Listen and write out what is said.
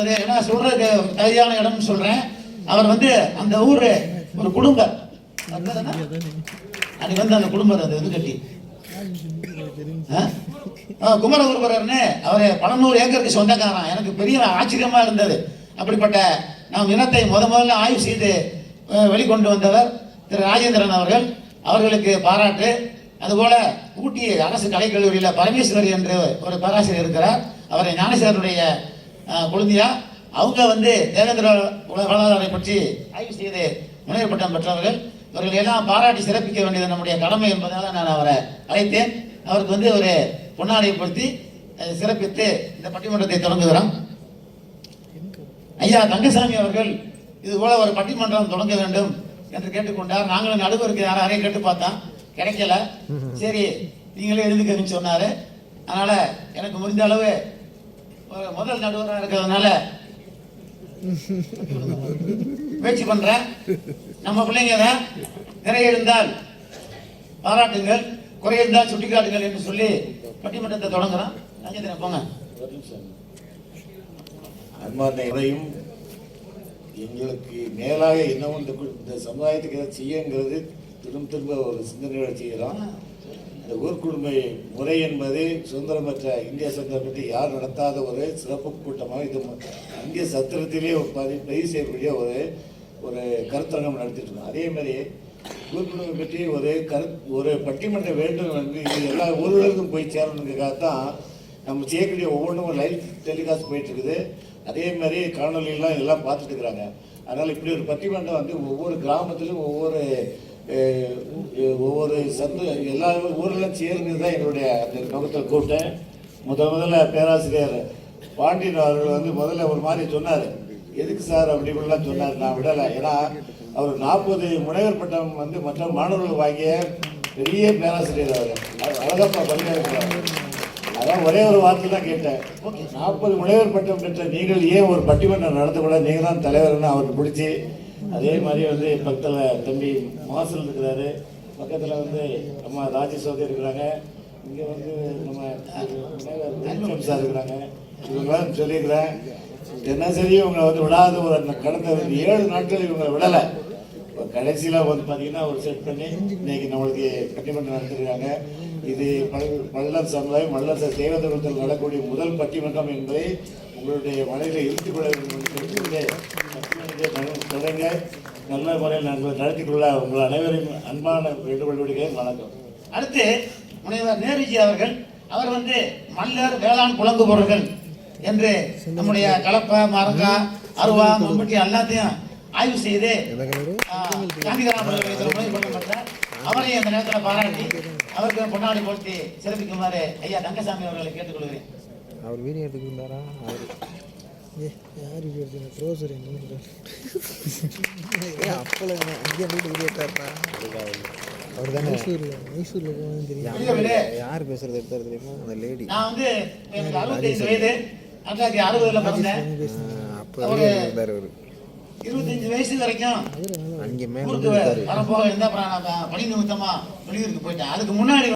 ஏன்னா என்ன சொல்றதுக்கு தகுதியான இடம்னு சொல்றேன். அவர் வந்து அந்த ஊரு ஒரு குடும்பம். அன்னைக்கு வந்து அந்த குடும்பம் அது வந்து கட்டி. ஆ? ஆ, குமரகுருபரர்னு அவர் பல ஏக்கருக்கு சொந்தக்காரன். எனக்கு பெரிய ஆச்சரியமா இருந்தது. அப்படிப்பட்ட நம் இனத்தை முத முதல்ல ஆய்வு செய்து வெளிக்கொண்டு வந்தவர் திரு ராஜேந்திரன் அவர்கள். அவர்களுக்கு பாராட்டு. அதுபோல ஊட்டி அரசு கலைக்கல்லூரியில் பரமேஸ்வரி என்று ஒரு பேராசிரியர் இருக்கிறார். அவரை ஞானேஸ்வரனுடைய குழந்தையா? அவங்க வந்து தேவேந்திர உலக வரலாறை பற்றி ஆய்வு செய்து முனைவர் பட்டம் பெற்றவர்கள் இவர்கள் எல்லாம் பாராட்டி சிறப்பிக்க வேண்டியது நம்முடைய கடமை என்பதால நான் அவரை அழைத்தேன். அவருக்கு வந்து ஒரு பொன்னாடைப்படுத்தி சிறப்பித்து இந்த பட்டிமன்றத்தை தொடங்குகிறோம். ஐயா தங்கசாமி அவர்கள் இது போல ஒரு பட்டிமன்றம் தொடங்க வேண்டும் என்று கேட்டுக்கொண்டார். நாங்களும் நடுவருக்கு யாரையும் கேட்டு பார்த்தோம். கிடைக்கல. சரி நீங்களே எழுதுக்கன்னு சொன்னாரு. அதனால எனக்கு முடிந்த அளவு முதல் நடுவராக இருக்கிறதுனால முயற்சி பண்றேன். நம்ம பிள்ளைங்க தான் நிறைய இருந்தால் பாராட்டுங்கள் குறை இருந்தால் சுட்டிக்காட்டுங்கள் என்று சொல்லி பட்டிமன்றத்தை தொடங்குறோம். ராஜேந்திரன் போங்க. அன்பார்ந்த இதையும் எங்களுக்கு மேலாக இன்னும் இந்த சமுதாயத்துக்கு ஏதாவது செய்யுங்கிறது திரும்ப திரும்ப ஒரு சிந்தனையோட செய்கிறோம் இந்த ஊர்க்குடுமை முறை என்பது சுதந்திரமற்ற இந்திய சுதந்திரம் பற்றி யார் நடத்தாத ஒரு சிறப்பு கூட்டமாக இது இந்திய சத்திரத்திலே ஒரு பதி பதிவு செய்யக்கூடிய ஒரு ஒரு கருத்தரங்கம் நடத்திட்டு இருக்கோம். அதே மாதிரி ஊர்க்குடுமை பற்றி ஒரு கரு ஒரு பட்டிமன்றம் வேண்டும் என்று இது எல்லா ஊர்களுக்கும் போய் சேரணுங்கிறதுக்காக தான் நம்ம செய்யக்கூடிய ஒவ்வொன்றும் லைவ் டெலிகாஸ்ட் போயிட்டு இருக்குது. அதே மாதிரி காணொலியெல்லாம் எல்லாம் பார்த்துட்டு இருக்கிறாங்க. அதனால் இப்படி ஒரு பட்டிமன்றம் வந்து ஒவ்வொரு கிராமத்திலும் ஒவ்வொரு ஒவ்வொரு சந்து எல்லா ஊரில் சேர்ந்து தான் என்னுடைய அந்த நோக்கத்தில் கூப்பிட்டேன். முத முதல்ல பேராசிரியர் பாண்டியன் அவர்கள் வந்து முதல்ல ஒரு மாதிரி சொன்னார். எதுக்கு சார் அப்படி இப்படிலாம் சொன்னார்? நான் விடலை. ஏன்னா அவர் நாற்பது முனைவர் பட்டம் வந்து மற்ற மாணவர்கள் வாங்கிய பெரிய பேராசிரியர் அவர். அழகப்பா பல்கலைக்கழகம் அதான் ஒரே ஒரு வார்த்தை தான் கேட்டேன். ஓகே நாற்பது முனைவர் பட்டம் பெற்ற நீங்கள் ஏன் ஒரு பட்டிமன்றம் நடத்தக்கூட நீங்கள் தான் தலைவர்னு அவர் பிடிச்சி அதே மாதிரி வந்து பக்கத்தில் தம்பி மாசல் இருக்கிறாரு. பக்கத்தில் வந்து நம்ம ராஜேஸ்வரி இருக்கிறாங்க. இங்கே வந்து நம்ம முனைவர் சார் இருக்கிறாங்க. இவங்களாம் சொல்லியிருக்கிறேன் தினசரி இவங்களை வந்து விடாத. ஒரு கடந்த ஒரு ஏழு நாட்கள் இவங்களை விடலை. இப்போ கடைசியில் வந்து பார்த்தீங்கன்னா ஒரு செட் பண்ணி இன்னைக்கு நம்மளுக்கு பட்டிமன்றம் நடத்திருக்காங்க. இது பல- சமுதாயம் மல்லர் ச- நடக்கக்கூடிய முதல் பட்டிமன்றம் என்பதை உங்களுடைய மனதில் இருத்திக் கொள்ள வேண்டும் தொடங்க நல்ல முறையில் நாங்கள் நடத்திக் கொள்ள உங்கள் அனைவரையும் அன்பான வேண்டுகோள் வணக்கம். அடுத்து முனைவர் நேருஜி அவர்கள் அவர் வந்து மல்லர் வேளாண் குழங்கு பொருட்கள் என்று நம்முடைய கலப்பை மரக்கா அருவா மம்பட்டி எல்லாத்தையும் ஆய்வு செய்து அவரை அவரையும் அந்த நேரத்தில் பாராட்டி அவருக்கு பொன்னாடி போர்த்தி சிறப்பிக்குமாறு ஐயா தங்கசாமி அவர்களை கேட்டுக்கொள்கிறேன். அவர் வீடியோ எடுத்துக்கிட்டாரா அவர். ஏ யார் வீடியோ எடுத்து ட்ரோசர் எங்கே ஏ அப்போல இங்கே வீடு வீடியோ எடுத்தாருப்பா அவர் தானே மைசூரில் மைசூரில் போகணும் தெரியும்? யார் பேசுறது எடுத்தாரு தெரியுமா? அந்த லேடி அப்போ இருந்தார் அவர் இருபத்தஞ்சு வயசு வரைக்கும் அங்கே மேலே ஊருக்கு வரப்போக இருந்தா அப்புறம் நான் பணி நிமித்தமா வெளியூருக்கு போயிட்டேன். அதுக்கு முன்னாடி